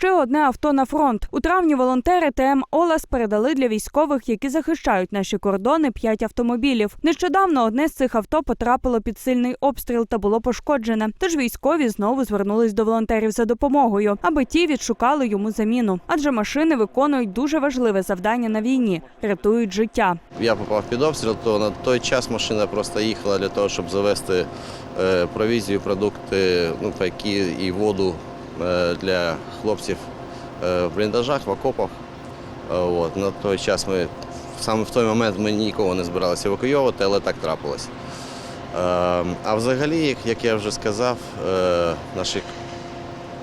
Ще одне авто на фронт. У травні волонтери ТМ Олас передали для військових, які захищають наші кордони, п'ять автомобілів. Нещодавно одне з цих авто потрапило під сильний обстріл та було пошкоджене. Тож військові знову звернулись до волонтерів за допомогою, аби ті відшукали йому заміну. Адже машини виконують дуже важливе завдання на війні рятують життя. Я попав під обстріл, то на той час машина просто їхала для того, щоб завести е, провізію, продукти, ну, пайки і воду для хлопців е, в бліндажах, в окопах. Е, От. На той час ми саме в той момент ми нікого не збиралися евакуйовувати, але так трапилось. Е, А взагалі, як- як я вже сказав, е, наші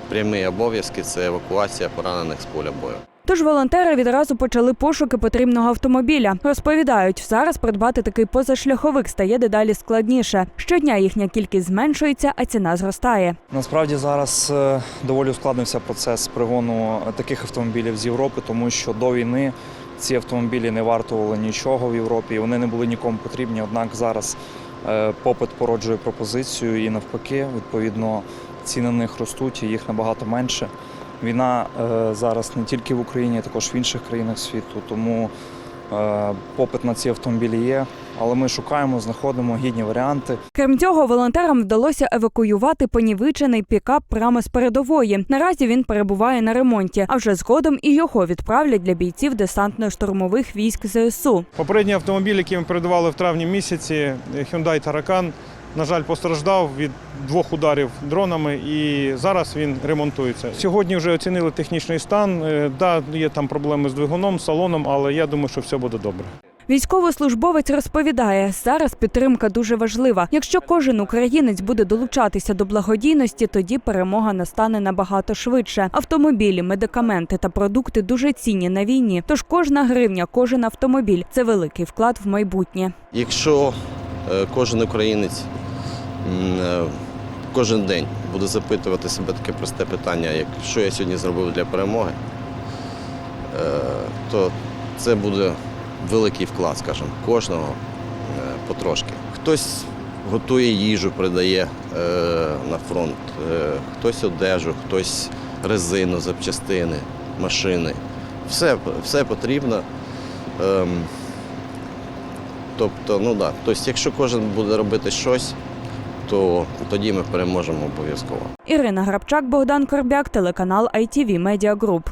прямі обов'язки це евакуація поранених з поля бою. Тож волонтери відразу почали пошуки потрібного автомобіля. Розповідають, зараз придбати такий позашляховик стає дедалі складніше. Щодня їхня кількість зменшується, а ціна зростає. Насправді зараз е, доволі ускладнився процес пригону таких автомобілів з Європи, тому що до війни ці автомобілі не вартували нічого в Європі, вони не були нікому потрібні. Однак зараз е, попит породжує пропозицію і навпаки, відповідно, ціни на них ростуть, і їх набагато менше. Війна е, зараз не тільки в Україні, а також в інших країнах світу. Тому е, попит на ці автомобілі є. Але ми шукаємо, знаходимо гідні варіанти. Крім цього, волонтерам вдалося евакуювати понівечений пікап прямо з передової. Наразі він перебуває на ремонті, а вже згодом і його відправлять для бійців десантно-штурмових військ ЗСУ. Попередній автомобіль, який ми передавали в травні місяці, Hyundai Таракан, на жаль, постраждав від двох ударів дронами і зараз він ремонтується. Сьогодні вже оцінили технічний стан. Е, Да, є там проблеми з двигуном, салоном, але я думаю, що все буде добре. Військовослужбовець розповідає, зараз підтримка дуже важлива. Якщо кожен українець буде долучатися до благодійності, тоді перемога настане набагато швидше. Автомобілі, медикаменти та продукти дуже цінні на війні. Тож кожна гривня, кожен автомобіль це великий вклад в майбутнє. Якщо е, кожен українець кожен день буде запитувати себе таке просте питання, як що я сьогодні зробив для перемоги, е, то це буде великий вклад, скажімо, кожного е, потрошки. Хтось готує їжу, передає е, на фронт, е, хтось одежу, хтось резину, запчастини, машини. Все, все потрібно. Ем, Тобто, ну да. Тобто, якщо кожен буде робити щось, то тоді ми переможемо обов'язково. Ірина Грабчак, Богдан Корбяк, телеканал ITV Media Group.